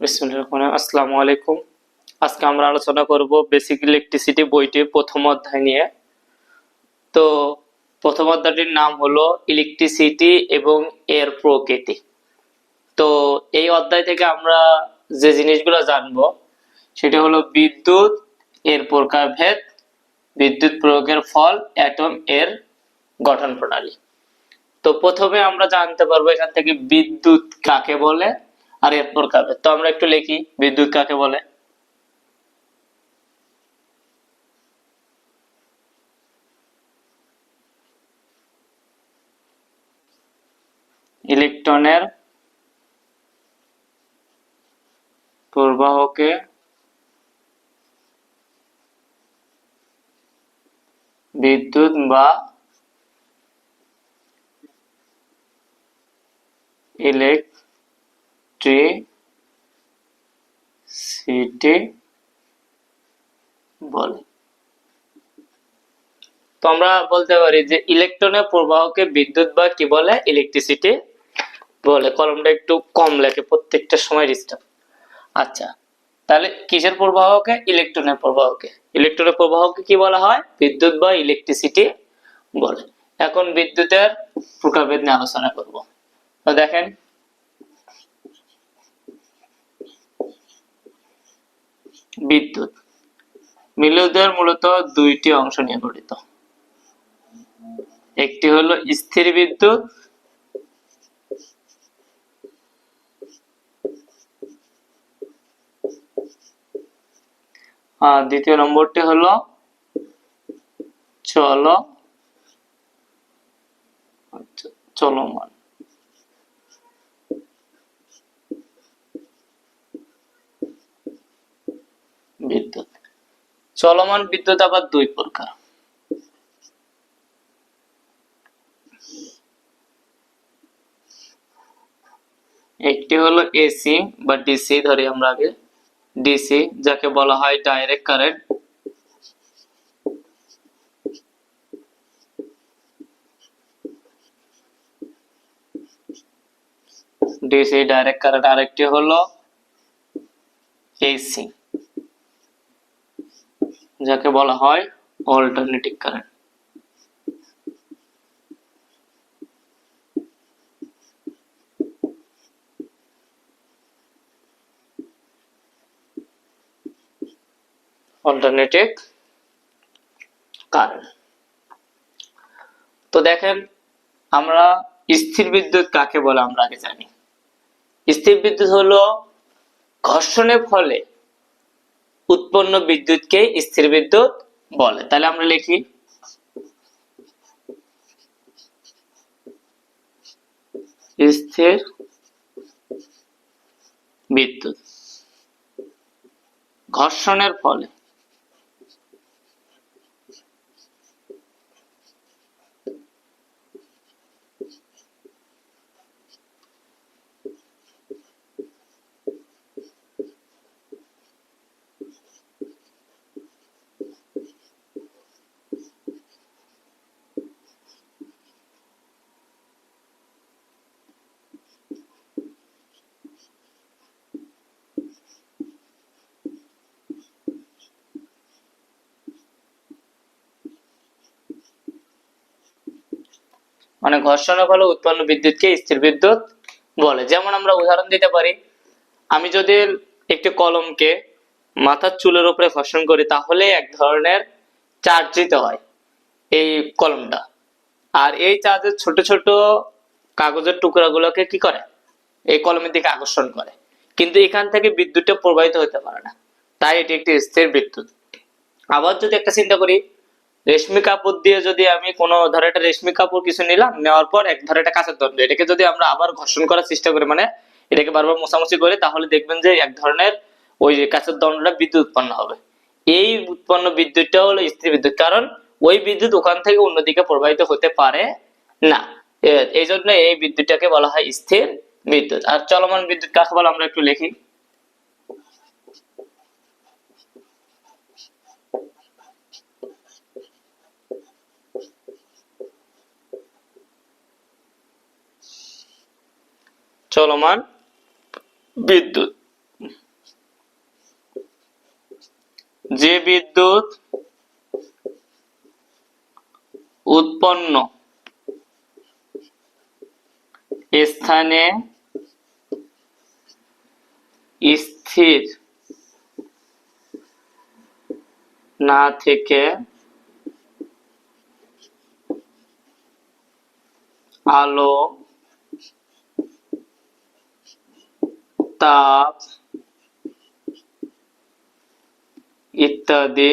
আসসালামু আলাইকুম। আজকে আমরা আলোচনা করব বেসিক ইলেকট্রিসিটি বইটির প্রথম অধ্যায় নিয়ে। তো প্রথম অধ্যায়টির নাম হলো ইলেকট্রিসিটি এবং এর প্রকৃতি। তো এই অধ্যায় থেকে আমরা যে জিনিসগুলো জানব, সেটা হলো বিদ্যুৎ, এর প্রকারভেদ, বিদ্যুৎ প্রয়োগের ফল অ্যাটম এর গঠন প্রণালী। তো প্রথমে আমরা জানতে পারব এখান থেকে বিদ্যুৎ কাকে বলে আর এর প্রকারভেদ তো আমরা একটু লিখি বিদ্যুৎ কাকে বলে? ইলেকট্রনের প্রবাহকে বিদ্যুৎ বা ইলেকট্রিসিটি বলে। তো আমরা বলতে পারি যে ইলেকট্রনের প্রবাহকে বিদ্যুৎ বা কি বলে? ইলেকট্রিসিটি বলে। কলমটা একটু কম লেখে, প্রত্যেকটা সময় ডিস্টার্ব আচ্ছা তাহলে কিসের প্রবাহকে? ইলেকট্রনের প্রবাহকে। ইলেকট্রনের প্রবাহকে কি বলা হয়? বিদ্যুৎ বা ইলেকট্রিসিটি বলে। এখন বিদ্যুতের প্রকারভেদ নিয়ে আলোচনা করব। দেখেন বিদ্যুৎ। বিদ্যুতের মূলত দুইটি অংশ নিয়ে গঠিত। একটি হলো স্থির বিদ্যুৎ, আর দ্বিতীয় নম্বরটি হলো চল, চলমান। বিদ্যুৎ। চলমান বিদ্যুৎ আবার দুই প্রকার। একটি হলো এসি বা ডিসি ধরি আমরা আগে। ডিসি যাকে বলা হয় direct current DC direct current আরেকটি হলো এসি যাকে বলা হয় অল্টারনেটিভ কারেন্ট অল্টারনেটিভ কারেন্ট তো দেখেন, আমরা স্থির বিদ্যুৎ কাকে বলে আমরা আগে জানি। স্থির বিদ্যুৎ হলো ঘর্ষণের ফলে উৎপন্ন বিদ্যুৎকে স্থির বিদ্যুৎ বলে। তাহলে আমরা লিখি স্থির বিদ্যুৎ। ঘর্ষণের ফলে মানে ঘর্ষণের ফলে উৎপন্ন বিদ্যুৎকে স্থির বিদ্যুৎ বলে। যেমন আমরা উদাহরণ দিতে পারি, আমি যদি একটি কলমকে মাথার চুলের উপরে ঘর্ষণ করি, তাহলে এক ধরনের চার্জ দিতে হয় এই কলমটা। আর এই চার্জের ছোট ছোট কাগজের টুকরাগুলোকে কি করে? এই কলমের দিকে আকর্ষণ করে। কিন্তু এখান থেকে বিদ্যুৎটা প্রবাহিত হতে পারে না। তাই এটি একটি স্থির বিদ্যুৎ। আবার যদি একটা চিন্তা করি রেশমি কাপড় দিয়ে যদি আমি কোনো, ধরো একটা রেশমি কাপড় কিছু নিলাম, নেওয়ার পর এক, ধরে একটা কাঁচের দণ্ড এটাকে যদি আমরা আবার ঘর্ষণ করার চেষ্টা করি মানে এটাকে বারবার মোছামুছি করি, তাহলে দেখবেন যে এক ধরনের ওই কাঁচের দণ্ডটা বিদ্যুৎ উৎপন্ন হবে। এই উৎপন্ন বিদ্যুৎটা হলো স্থির বিদ্যুৎ, কারণ ওই বিদ্যুৎ ওখান থেকে অন্যদিকে প্রবাহিত হতে পারে না। এই জন্য এই বিদ্যুৎটাকে বলা হয় স্থির বিদ্যুৎ। আর চলমান বিদ্যুৎ কাকে বলে, আমরা একটু লিখি। চলমান বিদ্যুৎ। যে বিদ্যুৎ উৎপন্ন স্থানে স্থির না থেকে আলো তাপ ইত্যাদি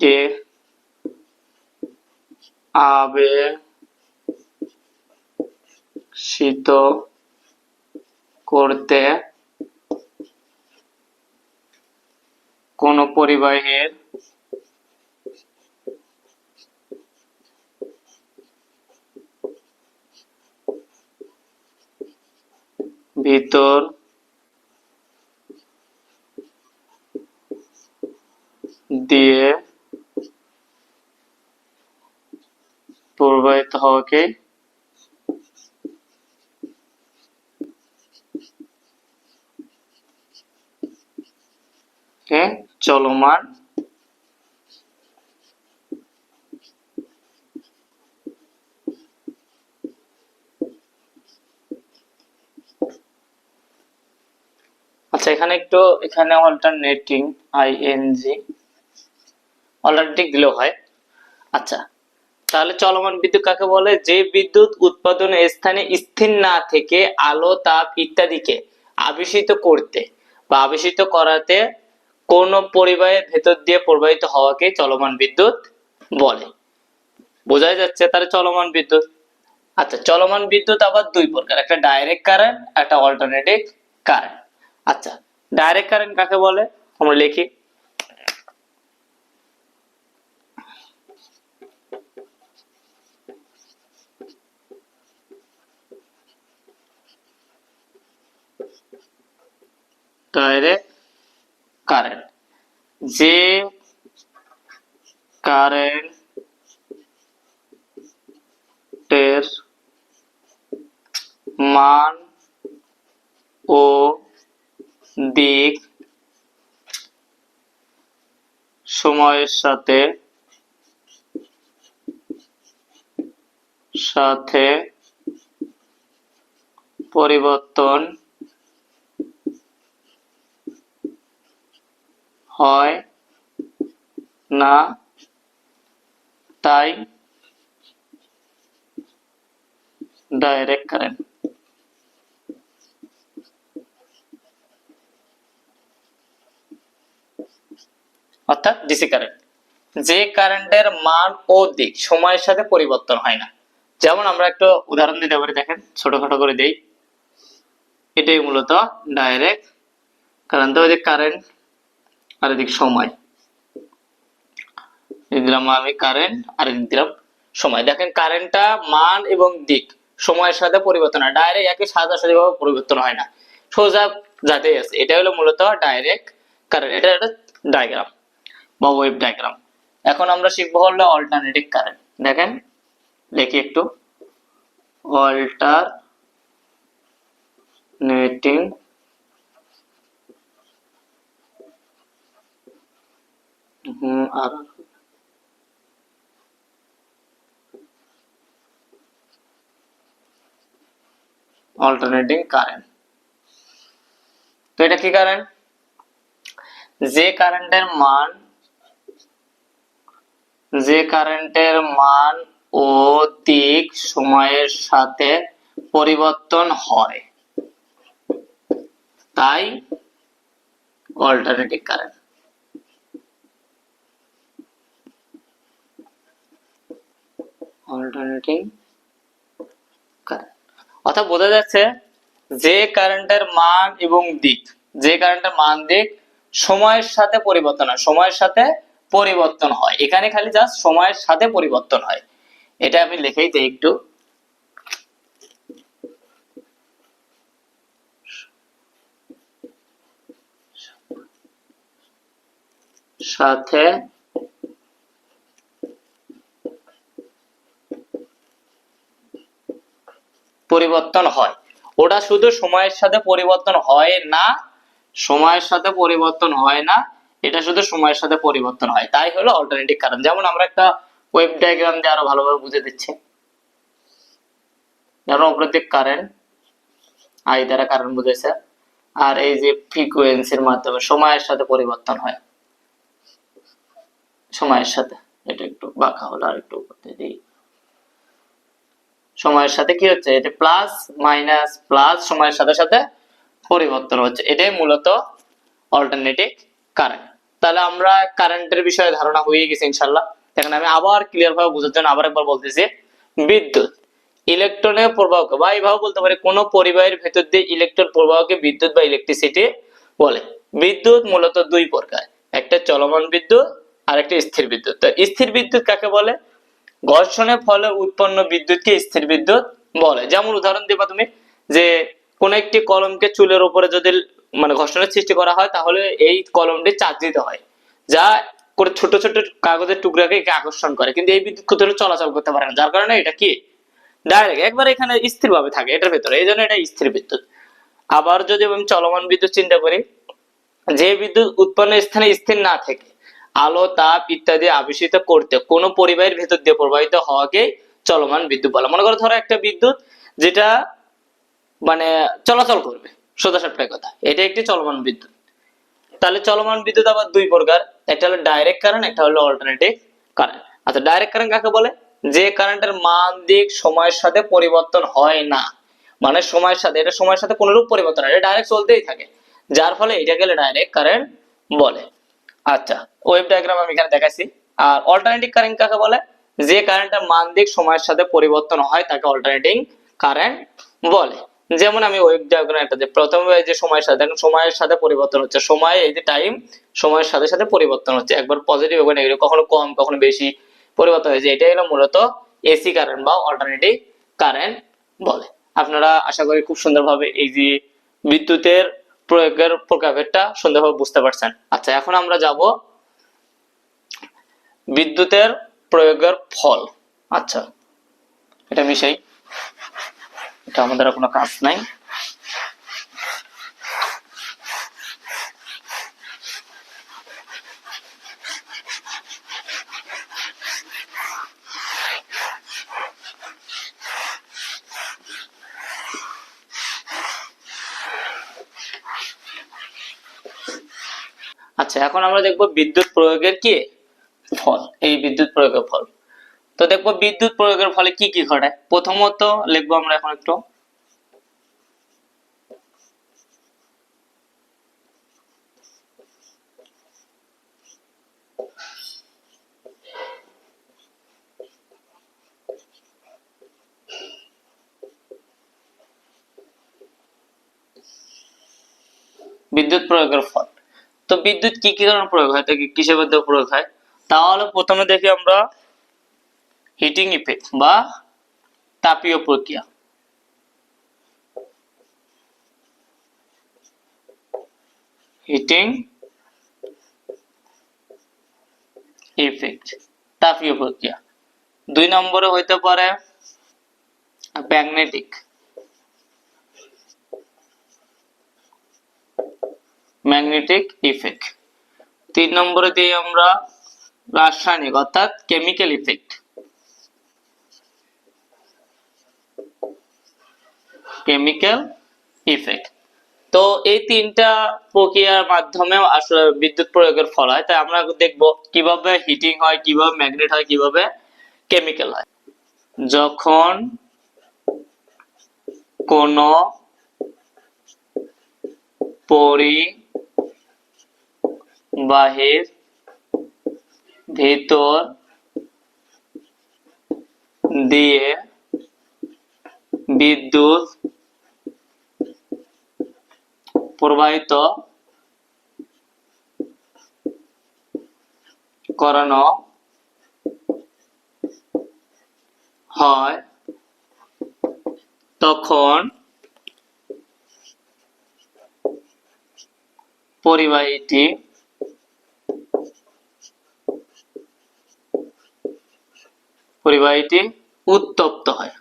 কে আবেশিত করতে কোন পরিবাহীর ভিতর দিয়ে প্রবাহিত হওয়াকে চলমান এখানে একটু, এখানে alternating I N G alternating দিলেও হয়। আচ্ছা তাহলে চলমান বিদ্যুৎ কাকে বলে? যে বিদ্যুৎ উৎপাদনের স্থানে স্থির না থেকে আলো, তাপ ইত্যাদিকে আবেশিত করতে বা আবেশিত করাতে কোন পরিবাহের ভেতর দিয়ে প্রবাহিত হওয়াকে চলমান বিদ্যুৎ বলে। বোঝাই যাচ্ছে তাহলে চলমান বিদ্যুৎ? আচ্ছা চলমান বিদ্যুৎ আবার দুই প্রকার, একটা ডাইরেক্ট কারেন্ট একটা অল্টারনেটিভ কারেন্ট আচ্ছা ডাইরেক্ট কারেন্ট কাকে বলে? আমরা লিখি। ডাইরেক্ট কারেন্ট যে কারেন্ট কারেন্টের মান ও দিক সময়ের সাথে সাথে পরিবর্তন হয় না তাই ডাইরেক্ট কারেন্ট অর্থাৎ ডিসি কারেন্ট যে কারেন্টের মান ও দিক সময়ের সাথে পরিবর্তন হয় না। যেমন আমরা একটা উদাহরণ দিতে পারি, দেখেন, ছোটখাটো করে দেই। এটাই মূলত ডাইরেক্ট কারণ তো কারেন্ট আর এদিক সময়। দিলাম আমি কারেন্ট আর এদিক দিলাম সময়। দেখেন কারেন্টটা মান এবং দিক সময়ের সাথে পরিবর্তন হয়। ডাইরেক্ট একই সাদা ভাবে পরিবর্তন হয় না। সোজা যাতেই আছে এটা হলো মূলত ডাইরেক্ট কারেন্ট এটা একটা ডায়াগ্রাম বা ওয়েভ ডায়াগ্রাম এখন আমরা শিখব হলো অল্টারনেটিভ কারেন্ট দেখেন, দেখি একটু। অল্টারনেটিং হুম অল্টারনেটিং কারেন্ট তো এটা কি কারেন্ট যে কারেন্টের মান যে কারেন্টের মান ও দিক সময়ের সাথে পরিবর্তন হয়, তাই অল্টারনেটিভ কারেন্ট অল্টারনেটিং কারেন্ট অর্থাৎ বোঝা যাচ্ছে যে কারেন্টের মান এবং দিক, যে কারেন্টের মান দিক সময়ের সাথে পরিবর্তন হয়, সময়ের সাথে পরিবর্তন হয়। এখানে খালি জাস্ট সময়ের সাথে পরিবর্তন হয়। এটা আমি লিখেই দিই একটু। সাথে পরিবর্তন হয়। ওটা শুধু সময়ের সাথে পরিবর্তন হয় না, সময়ের সাথে পরিবর্তন হয় না এটা শুধু সময়ের সাথে পরিবর্তন হয়। তাই হলো অল্টারনেটিভ কারেন্ট যেমন আমরা একটা ওয়েব ডায়াগ্রাম দিয়ে আরও ভালোভাবে বুঝে দিচ্ছি। যেমন অপ্রতিক কারেন্ট আই দ্বারা কারেন্ট বুঝেছে আর এই যে ফ্রিকোয়েন্সির মাধ্যমে সময়ের সাথে পরিবর্তন হয়। সময়ের সাথে। এটা একটু বাঁকা হলো, আর একটু করতে দিই। সময়ের সাথে কি হচ্ছে? এটা প্লাস মাইনাস প্লাস সময়ের সাথে সাথে পরিবর্তন হচ্ছে। এটাই মূলত অল্টারনেটিভ কারেন্ট তাহলে আমরা কারেন্টের বিষয়ে ধারণা হয়ে গেছে ইনশাল্লাহ এখন আমি আবার ক্লিয়ার ভাবে বোঝার জন্য আবার একবার বলতেছি। বিদ্যুৎ ইলেকট্রনের প্রবাহকে, বা এইভাবে বলতে পারি, কোন পরিবাহের ভেতর দিয়ে ইলেকট্রন প্রবাহকে বিদ্যুৎ বা ইলেকট্রিসিটি বলে। বিদ্যুৎ মূলত দুই প্রকার, একটা চলমান বিদ্যুৎ আর একটা স্থির বিদ্যুৎ। তো স্থির বিদ্যুৎ কাকে বলে? ঘর্ষণের ফলে উৎপন্ন বিদ্যুৎকে স্থির বিদ্যুৎ বলে। যেমন উদাহরণ দিবা তুমি, যে কোন একটি কলমকে চুলের উপরে যদি মানে ঘর্ষণের সৃষ্টি করা হয়, তাহলে এই কলমটি চার্জ দিতে হয়, যা করে ছোট ছোট কাগজের টুকরাকে একে আকর্ষণ করে, কিন্তু এই বিদ্যুৎ কোথাও চলাচল করতে পারে না, যার কারণে এটা কি? ডাইরেক্ট একবার এখানে স্থির ভাবে থাকে, এটার ভেতরে, এই জন্য এটা স্থির বিদ্যুৎ। আবার যদি আমি চলমান বিদ্যুৎ চিন্তা করি, যে বিদ্যুৎ উৎপন্ন স্থানে স্থির না থেকে, আলো, তাপ ইত্যাদি আবেশিত করতে কোনো পরিবাহের ভেতর দিয়ে প্রবাহিত হওয়াকে চলমান বিদ্যুৎ বলে। মনে করো ধরো একটা বিদ্যুৎ যেটা মানে চলাচল করবে সোজা সাপটায় কথা। এটা একটি চলমান বিদ্যুৎ। তাহলে চলমান বিদ্যুৎ আবার দুই প্রকার। একটা হলো ডাইরেক্ট কারেন্ট একটা হলো অল্টারনেটিভ কারেন্ট আচ্ছা ডাইরেক্ট কারেন্ট কাকে বলে? যে কারেন্টের মান দিক সময়ের সাথে পরিবর্তন হয় না। মানে সময়ের সাথে, এটা সময়ের সাথে কোনরূপ পরিবর্তন হয় এটা ডাইরেক্ট চলতেই থাকে। যার ফলে এটা গেলে ডাইরেক্ট কারেন্ট বলে। আচ্ছা ওয়েব ডায়াগ্রাম আমি এখানে দেখাচ্ছি আর অল্টারনেটিভ কারেন্ট কাকে বলে? যে কারেন্টের মান দিক সময়ের সাথে পরিবর্তন হয়, তাকে অল্টারনেটিং কারেন্ট বলে। যেমন আমি ওয়েব ডায়াগ্রাম একটা যে প্রথমে যে সময়ের সাথে, দেখুন সময়ের সাথে পরিবর্তন হচ্ছে। সময় এই যে টাইম সময়ের সাথে সাথে পরিবর্তন হচ্ছে। একবার পজিটিভ একবার নেগেটিভ কখনো কম, কখনো বেশি পরিবর্তন হয়েছে। এটাই হলো মূলত এসি কারেন্ট বা অল্টারনেটিভ কারেন্ট বলে। আপনারা আশা করি খুব সুন্দরভাবে এই যে বিদ্যুতের প্রয়োগের প্রকারভেদটা সুন্দরভাবে বুঝতে পারছেন। আচ্ছা এখন আমরা যাব বিদ্যুতের প্রয়োগের ফল। আচ্ছা এটা মিশাই। এটা আমাদের কোনো কাজ নাই। আচ্ছা এখন আমরা দেখব বিদ্যুৎ প্রয়োগের কি ফল, এই বিদ্যুৎ প্রয়োগের ফল। তো দেখব বিদ্যুৎ প্রয়োগের ফলে কি কি ঘটে প্রথমত লিখব আমরা এখন একটু। বিদ্যুৎ প্রয়োগের ফল। তো বিদ্যুৎ কি কি কারণে প্রয়োগ হয়? তো কি- কিসের প্রয়োগ হয়? তাহলে প্রথমে দেখি আমরা হিটিং ইফেক্ট বা তাপীয় প্রক্রিয়া। হিটিং ইফেক্ট তাপীয় প্রক্রিয়া। দুই নম্বরে হইতে পারে ম্যাগনেটিক ম্যাগনেটিক ইফেক্ট তিন নম্বরে দিই আমরা রাসায়নিক, অর্থাৎ কেমিক্যাল ইফেক্ট কেমিক্যাল ইফেক্ট তো এই তিনটা প্রক্রিয়ার মাধ্যমে আসলে বিদ্যুৎ প্রয়োগের ফল হয়। তাই আমরা দেখব কীভাবে হিটিং হয়, কীভাবে ম্যাগনেট হয়, কীভাবে কেমিক্যাল হয়। যখন কোন পরিবাহীর ভেতর দিয়ে বিদ্যুৎ প্রবাহিত করানো হয় তখন পরিবাহীটি পরিবাহীটি উত্তপ্ত হয়।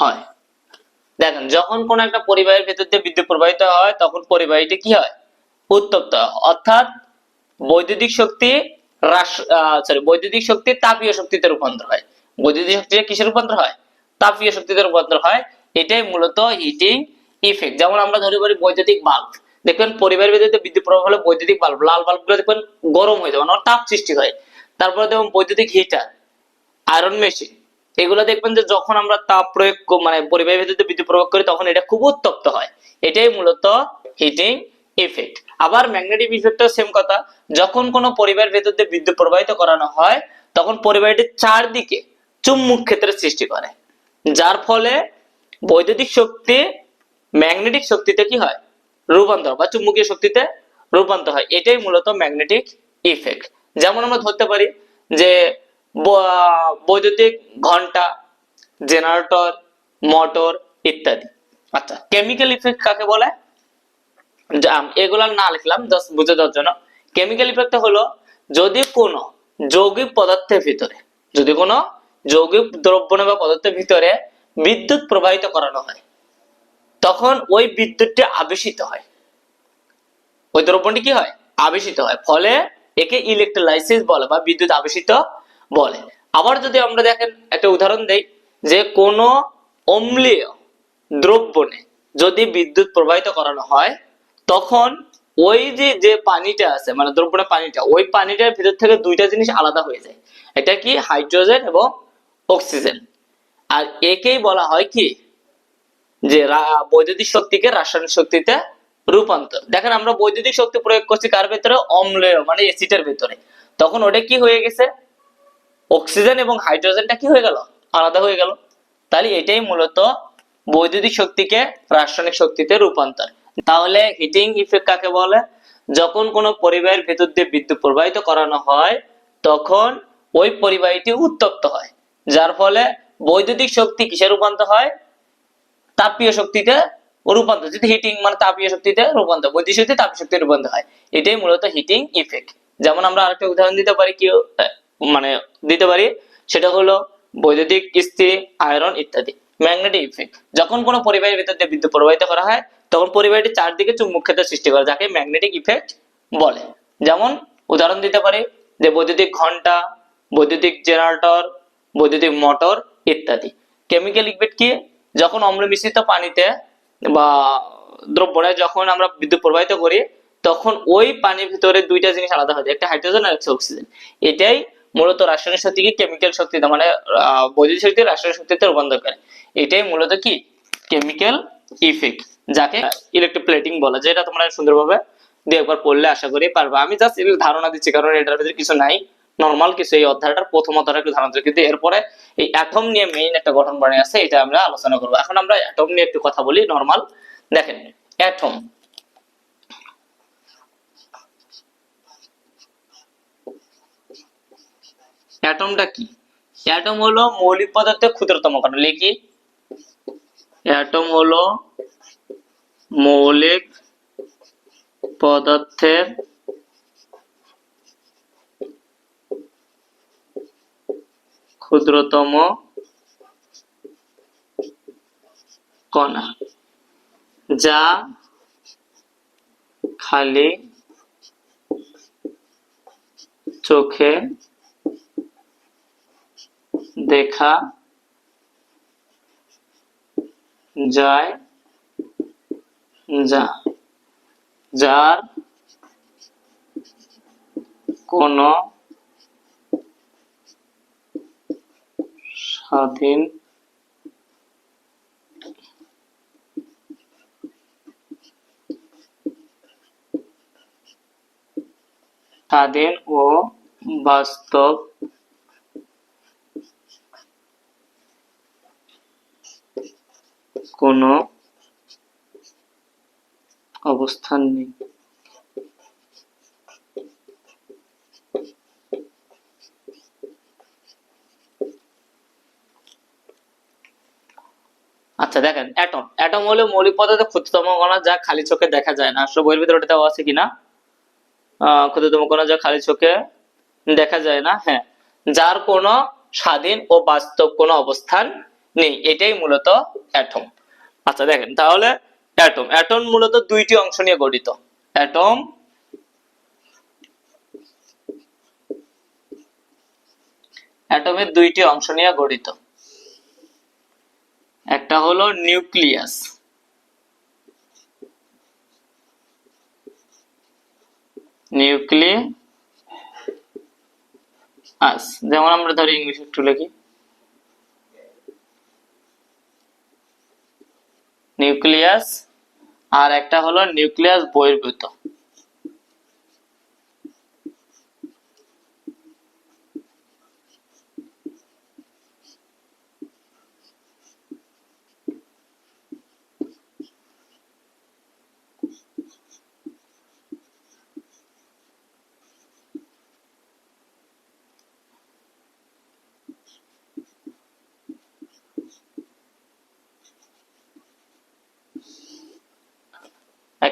হয়। দেখেন, যখন কোন একটা পরিবাহের ভেতর দিয়ে বিদ্যুৎ প্রবাহিত হয়, তখন পরিবাহীটি কি হয়? উত্তপ্ত অর্থাৎ বৈদ্যুতিক শক্তি হ্রাস সরি বৈদ্যুতিক শক্তি তাপীয় শক্তিতে রূপান্তর হয়। বৈদ্যুতিক শক্তি কিসে রূপান্তর হয়? তাপীয় শক্তিতে রূপান্তর হয়। এটাই মূলত হিটিং ইফেক্ট যেমন আমরা ধরে পারি বৈদ্যুতিক বাল্ব দেখবেন পরিবারের ভিতরে বিদ্যুৎ প্রবাহ হলে বৈদ্যুতিক বাল্ব লাল বাল্বগুলো দেখবেন গরম হয়ে যাবে মানে তাপ সৃষ্টি হয়। তারপরে দেখবেন বৈদ্যুতিক হিটার আয়রন মেশিন এগুলো দেখবেন যে যখন আমরা তাপ প্রয়োগ মানে পরিবাহের ভিতরে বিদ্যুৎ প্রয়োগ করি, তখন এটা খুব উত্তপ্ত হয়। এটাই মূলত হিটিং ইফেক্ট আবার ম্যাগনেটিক ইফেক্টও সেম কথা। যখন কোনো পরিবাহের ভেতর দিয়ে বিদ্যুৎ প্রবাহিত করানো হয়, তখন পরিবাহীটির চারদিকে চুম্বক ক্ষেত্রের সৃষ্টি করে। যার ফলে বৈদ্যুতিক শক্তি ম্যাগনেটিক শক্তিতে কি হয়? রূপান্তর বা চুম্বকীয় শক্তিতে রূপান্তর হয়। এটাই মূলত ম্যাগনেটিক ইফেক্ট যেমন আমরা ধরতে পারি যে বৈদ্যুতিক ঘণ্টা, জেনারেটর, মোটর ইত্যাদি। আচ্ছা কেমিক্যাল ইফেক্ট কাকে বলে? এগুলা না লিখলাম জাস্ট বুঝে দেওয়ার জন্য। কেমিক্যাল ইফেক্ট হলো, যদি কোনো যৌগিক পদার্থের ভিতরে, যদি কোনো যৌগিক দ্রব্য বা পদার্থের ভিতরে বিদ্যুৎ প্রবাহিত করানো হয়, তখন ওই বিদ্যুৎটি আবেশিত হয়। ওই দ্রব্যটি কি হয়? আবেশিত হয়। ফলে একে ইলেকট্রোলাইসিস বলে বা বিদ্যুৎ আবেশিত বলে। আবার যদি আমরা দেখেন, একটা উদাহরণ দেই যে কোনো অম্লীয় দ্রব্যনে যদি বিদ্যুৎ প্রবাহিত করানো হয়, তখন ওই যে যে পানিটা আছে মানে দ্রব্যটা পানিটা, ওই পানিটার ভিতর থেকে দুইটা জিনিস আলাদা হয়ে যায়। এটা কি? হাইড্রোজেন এবং অক্সিজেন। আর একেই বলা হয় কি? যে বৈদ্যুতিক শক্তিকে রাসায়নিক শক্তিতে রূপান্তর। দেখেন, আমরা বৈদ্যুতিক শক্তি প্রয়োগ করছি কার ভেতরে? অম্লীয় মানে এসিডের ভেতরে। তখন ওটা কি হয়ে গেছে? অক্সিজেন এবং হাইড্রোজেনটা কি হয়ে গেল? আলাদা হয়ে গেল। তাহলে এটাই মূলত বৈদ্যুতিক শক্তিকে রাসায়নিক শক্তিতে রূপান্তর। তাহলে হিটিং ইফেক্ট কাকে বলে? যখন কোনো পরিবাহের ভেতর দিয়ে বিদ্যুৎ প্রবাহিত করানো হয়, তখন ওই পরিবাহীটি উত্তপ্ত হয়। যার ফলে বৈদ্যুতিক শক্তি কিসে রূপান্তর হয়? তাপীয় শক্তিতে রূপান্তর। যদি হিটিং মানে তাপীয় শক্তিতে রূপান্তর, বৈদ্যুতিক শক্তি তাপীয় শক্তিতে রূপান্তর হয়। এটাই মূলত হিটিং ইফেক্ট যেমন আমরা আরেকটা উদাহরণ দিতে পারি কি মানে দিতে পারি, সেটা হলো বৈদ্যুতিক ইস্ত্রি আয়রন ইত্যাদি, ম্যাগনেটিক ইফেক্ট। যখন কোনো পরিবাহের ভিতর দিয়ে বিদ্যুৎ প্রবাহিত করা হয়, তখন পরিবাহীটি চারদিকে চুম্বক ক্ষেত্র সৃষ্টি করে, যাকে ম্যাগনেটিক ইফেক্ট বলে। যেমন, উদাহরণ দিতে পারি যে বৈদ্যুতিক ঘণ্টা, বৈদ্যুতিক জেনারেটর, বৈদ্যুতিক মোটর ইত্যাদি। কেমিক্যাল ইফেক্ট কি? যখন অম্ল মিশ্রিত পানিতে বা দ্রব্যে যখন আমরা বিদ্যুৎ প্রবাহিত করি, তখন ওই পানির ভিতরে দুইটা জিনিস আলাদা হয়ে যায়, একটা হাইড্রোজেন আর একটা অক্সিজেন। এটাই মূলত রাসায়নিক শক্তিকে কেমিক্যাল শক্তিতে মানে বৈদ্যুতিক শক্তি রাসায়নিক শক্তিতে রূপান্তর করে। এটাই মূলত কি? কেমিক্যাল ইফেক্ট যাকে ইলেকট্রোপ্লেটিং বলে, যেটা তোমরা সুন্দরভাবে দু একবার পড়লে আশা করি পারবে। আমি জাস্ট ধারণা দিচ্ছি, কারণ এটার ভিতরে কিছু নাই। নর্মাল কিছু এই অধ্যায়টার প্রথম অধ্যায়টা একটু ধারণা কিন্তু এরপরে এই অ্যাটম নিয়ে মেইন একটা গঠন বর্ণে আছে, এটা আমরা আলোচনা করব। এখন আমরা অ্যাটম নিয়ে একটু কথা বলি নর্মাল দেখেন অ্যাটম অ্যাটমটা কি? অ্যাটম হলো মৌলিক পদার্থের ক্ষুদ্রতম কণা লিখি। অ্যাটম হলো মৌলিক পদার্থের ক্ষুদ্রতম কণা, যা খালি চোখে দেখা যায় যা যার কোনো স্বাধীন স্বাধীন ও বাস্তব কোনো অবস্থান নেই। আচ্ছা দেখেন অ্যাটম অ্যাটম হলো মৌলিক পদার্থের ক্ষুদ্রতম কণা যা খালি চোখে দেখা যায় না। আসলে বইয়ের ভিতরে দেওয়া আছে কিনা? ক্ষুদ্রতম কণা যা খালি চোখে দেখা যায় না? হ্যাঁ। যার কোনো স্বাধীন ও বাস্তব কোনো অবস্থান নেই, এটাই মূলত অ্যাটম আচ্ছা দেখেন, তাহলে অ্যাটম অ্যাটম মূলত দুইটি অংশ নিয়ে গঠিত। অ্যাটম অ্যাটমের দুইটি অংশ নিয়ে গঠিত। একটা হলো নিউক্লিয়াস নিউক্লিয়াস যেমন আমরা ধরি ইংলিশ একটু লিখি। নিউক্লিয়াস আর একটা হলো নিউক্লিয়াস বহির্ভূত।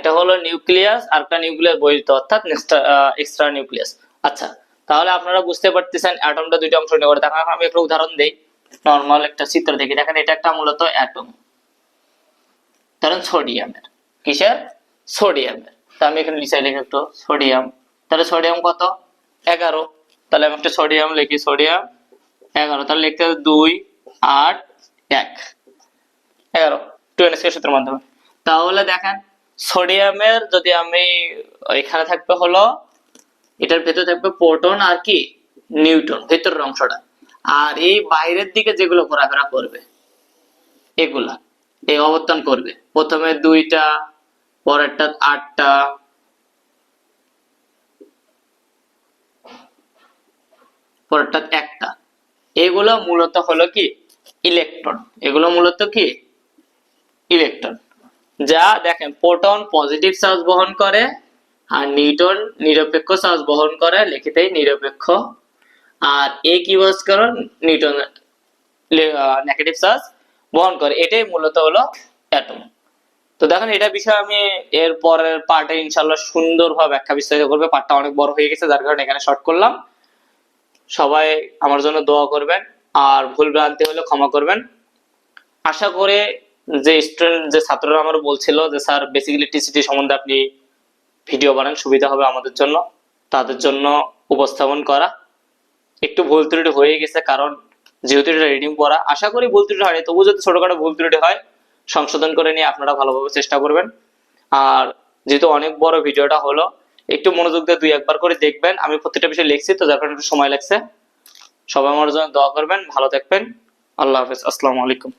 একটা হলো নিউক্লিয়াস আর একটা নিউক্লিয়াস বহির্ভূত, অর্থাৎ এক্সট্রা নিউক্লিয়াস আচ্ছা তাহলে আপনারা বুঝতে পারতেছেন অ্যাটমটা দুইটা অংশ নিয়ে গঠিত দেখেন, আমি একটা উদাহরণ দেই। নরমাল একটা চিত্র দেখি। দেখেন, এটা একটা মূলত অ্যাটম ধরেন সোডিয়ামের কিসের? সোডিয়ামের তা আমি এখানে লিখে লিখি একটু সোডিয়াম তাহলে সোডিয়াম কত? এগারো। তাহলে আমি একটা সোডিয়াম লিখি সোডিয়াম এগারো। তাহলে লিখতে হবে দুই, আট, এক। এগারো। টু এন সূত্রের মাধ্যমে। তাহলে দেখেন সোডিয়ামের যদি আমি এখানে থাকবে হলো, এটার ভেতর থাকবে প্রোটন আর কি নিউটন ভেতরের অংশটা। আর এই বাইরের দিকে যেগুলো ঘোরাফেরা করবে, এগুলা, এই অবস্থান করবে। প্রথমে দুইটা, পরেরটা আটটা। পরেরটা একটা। এগুলো মূলত হলো কি, ইলেকট্রন। এগুলো মূলত কি, ইলেকট্রন। যা দেখেন প্রোটন পজিটিভ চার্জ বহন করে আর নিউটন নিরপেক্ষ চার্জ বহন করে, লিখিতেই নিরপেক্ষ। আর এ কি বস করে? নিউটন নেগেটিভ চার্জ বহন করে। এটাই মূলত হলো অ্যাটম তো দেখেন, এটা বিষয়ে আমি এর পরের পার্টে ইনশাল্লাহ সুন্দরভাবে ব্যাখ্যা বিস্তারিত করবে। পার্টটা অনেক বড় হয়ে গেছে, যার কারণে এখানে শর্ট করলাম। সবাই আমার জন্য দোয়া করবেন। আর ভুল ভ্রান্তি হলে ক্ষমা করবেন। আশা করে যে স্টুডেন্ট যে ছাত্ররা আমার বলছিল যে, স্যার বেসিক্যালি টিসিটি সম্বন্ধে আপনি ভিডিও বানান, সুবিধা হবে আমাদের জন্য। তাদের জন্য উপস্থাপন করা। একটু ভুল ত্রুটি হয়ে গেছে, কারণ যেহেতু এটা রিডিং পড়া, আশা করি ভুল ত্রুটি হয়নি তবু যদি ছোটখাটো ভুল ত্রুটি হয়, সংশোধন করে নিয়ে আপনারা ভালোভাবে চেষ্টা করবেন। আর যেহেতু অনেক বড় ভিডিওটা হলো, একটু মনোযোগ দিয়ে দুই একবার করে দেখবেন। আমি প্রত্যেকটা বিষয় লিখছি, তো যার কারণে একটু সময় লাগছে। সবাই আমার জন্য দোয়া করবেন, ভালো থাকবেন। আল্লাহ হাফেজ, আসসালামু আলাইকুম।